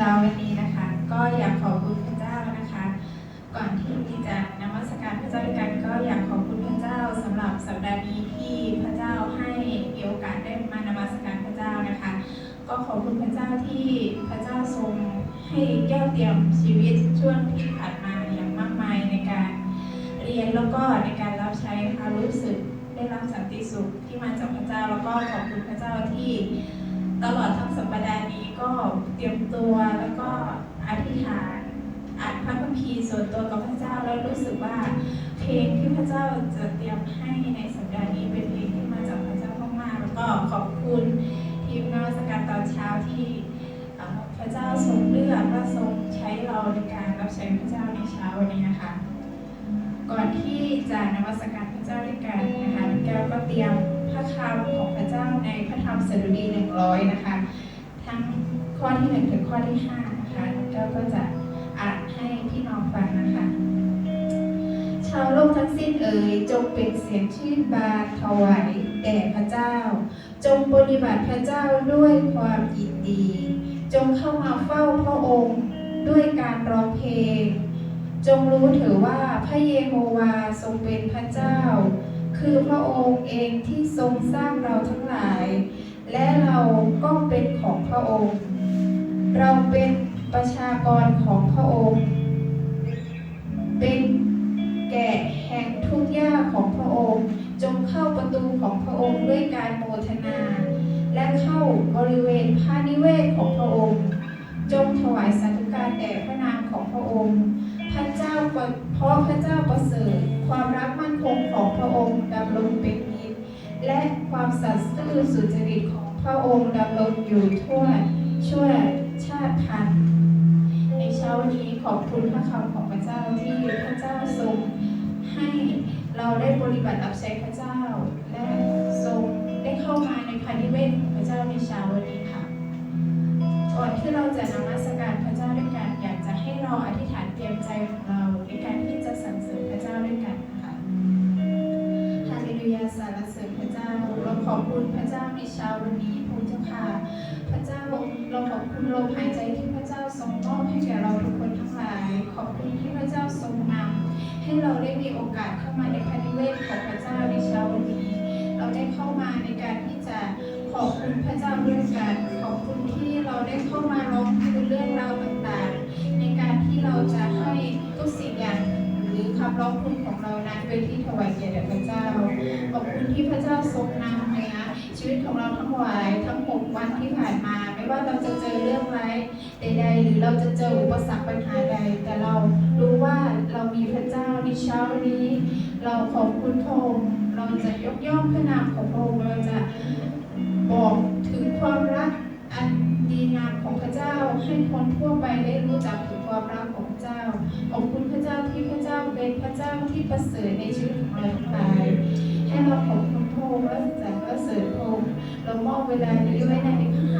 ช้าวันนี้นะคะ ก็อยากขอบคุณพระเจ้านะคะ ก่อนที่จะนมัสการพระเจ้าด้วยกันก็อยากขอบคุณพระเจ้าสำหรับสัปดาห์นี้ที่พระเจ้าให้มีโอกาสได้มานมัสการพระเจ้านะคะ ก็ขอบคุณพระเจ้าที่พระเจ้าทรงให้แก้วเตรียมชีวิตช่วงที่ผ่านมาอย่างมากมายในการเรียนแล้วก็ในการรับใช้นะคะรู้สึกได้รับสันติสุขที่มาจากพระเจ้าแล้วก็ขอบคุณพระเจ้าที่ตลอดทั้งสัปดาห์นี้ ก็เตรียมตัวแล้วก็อธิษฐานอ่านพระคัมภีร์ส่วนตัวกับพระเจ้าแล้วรู้สึกว่า เพลงที่พระเจ้าจะเตรียมให้ในสัปดาห์นี้เป็นเพลงที่มาจากพระเจ้ามากๆแล้วก็ขอบคุณทีมนมัสการตอนเช้าที่พระเจ้าทรงเลือกและทรงใช้เราในการรับใช้พระเจ้าในเช้าวันนี้นะคะ ก่อนที่จะนมัสการพระเจ้าด้วยกันนะคะแก้วก็เตรียมพระคำของพระเจ้าในพระธรรมสดุดีหนึ่งร้อยนะคะ ข้อที่หนึ่งถึงข้อที่ห้านะคะแก้วก็จะอ่านให้พี่น้องฟังนะคะ ชาวโลกทั้งสิ้นเอ๋ยจงเป็นเสียงชื่นบานถวายแด่พระเจ้า จงปฏิบัติพระเจ้าด้วยความยินดี จงเข้ามาเฝ้าพระองค์ด้วยการร้องเพลง จงรู้เถอะว่าพระเยโฮวาทรงเป็นพระเจ้า คือพระองค์เองที่ทรงสร้างเราทั้งหลาย และเราก็เป็นของพระองค์ เราเป็นประชากรของพระองค์ เป็นแกะแห่งทุ่งหญ้าของพระองค์ จงเข้าประตูของพระองค์ด้วยการโมทนา และเข้าบริเวณพระนิเวศของพระองค์ จงถวายสาธุการแด่พระนามของพระองค์ พระเจ้าเพราะพระเจ้าประเสริฐความรักมั่นคงของพระองค์ดำรงเป็นนิจและความสัตย์ซื่อสุจริตของพระองค์ดำรงอยู่ทั่วช่วย ชาติพันธุ์ในเช้าวันนี้ขอบคุณพระคำของพระเจ้าที่พระเจ้าทรงให้เราได้ปฏิบัติรับใช้พระเจ้า และทรงได้เข้ามาในพันธิเวศของพระเจ้าในเช้าวันนี้ค่ะก่อนที่เราจะนมัสการพระเจ้าด้วยกันอยากจะให้เราอธิษฐานเตรียมใจของเราในการที่จะสรรเสริญพระเจ้าด้วยกัน ริญพระเจ้า เราขอบคุณพระเจ้าในเช้าวันนี้พระเจ้าค่ะ พระเจ้าเราขอบคุณลมหายใจที่พระเจ้าทรงมอบให้แก่เราทุกคนทั้งหลาย ขอบคุณที่พระเจ้าทรงนำให้เราได้มีโอกาสเข้ามาในพระนิเวศของพระเจ้าในเช้าวันนี้ เราได้เข้ามาในการที่จะขอบคุณพระเจ้าด้วยกันขอบคุณที่เราได้เข้ามาร้องทุกเรื่องราวต่างๆ ในการที่เราจะให้ทุกสิ่งอย่างหรือคำร้องทุกข์ของเรานั้นเป็นที่ถวายเกียรติ ที่พระเจ้าทรงนำเลยนะชีวิตของเราทั้งวันทั้งหกวันที่ผ่านมา ไม่ว่าเราจะเจอเรื่องร้ายใดๆหรือเราจะเจออุปสรรคปัญหาใด แต่เรารู้ว่าเรามีพระเจ้าในเช้านี้ เราขอบคุณพระองค์เราจะยกย่องพระนามของพระองค์เราจะบอกถึงความรักอันดีงามของพระเจ้าให้คนทั่วไปได้รู้จักถึงความรักของพระเจ้า ขอบคุณพระเจ้าที่พระเจ้าเป็นพระเจ้าที่ประเสริฐในชีวิตของเราทั้งหลาย ให้เราขอบคุณพระองค์และแสงและเสริญพระองค์เรามอบเวลานี้ไว้ในพระหั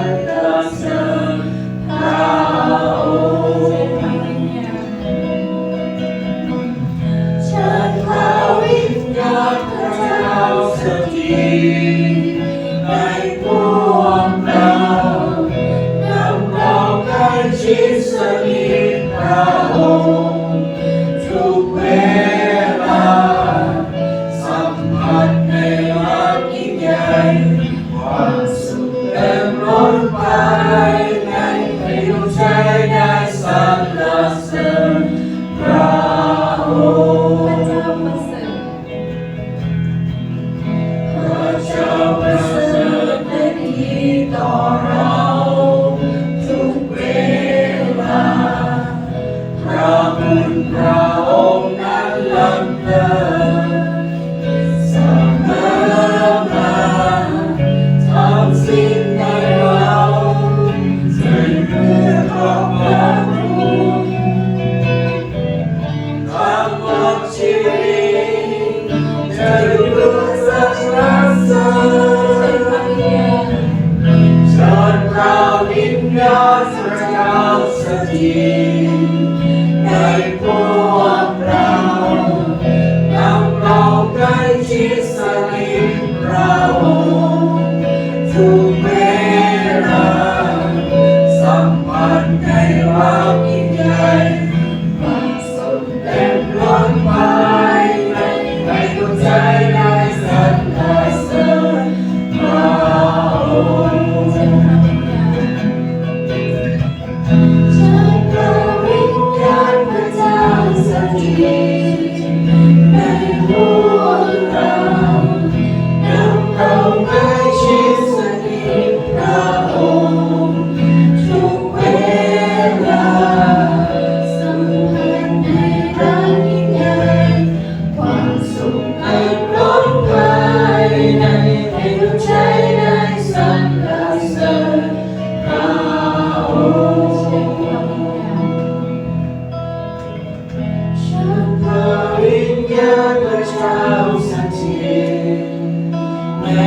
Lord, the Son.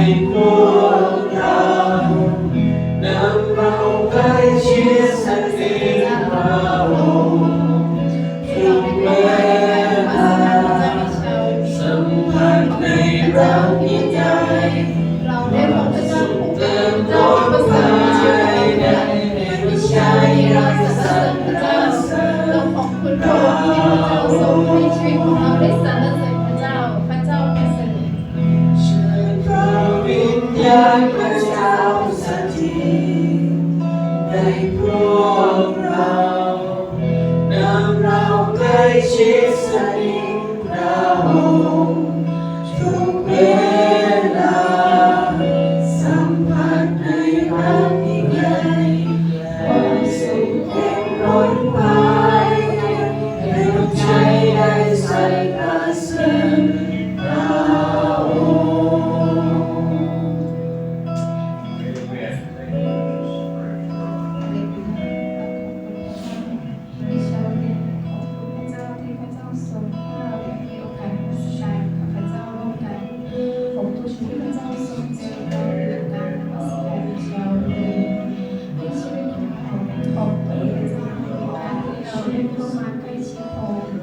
Dein Blut On my.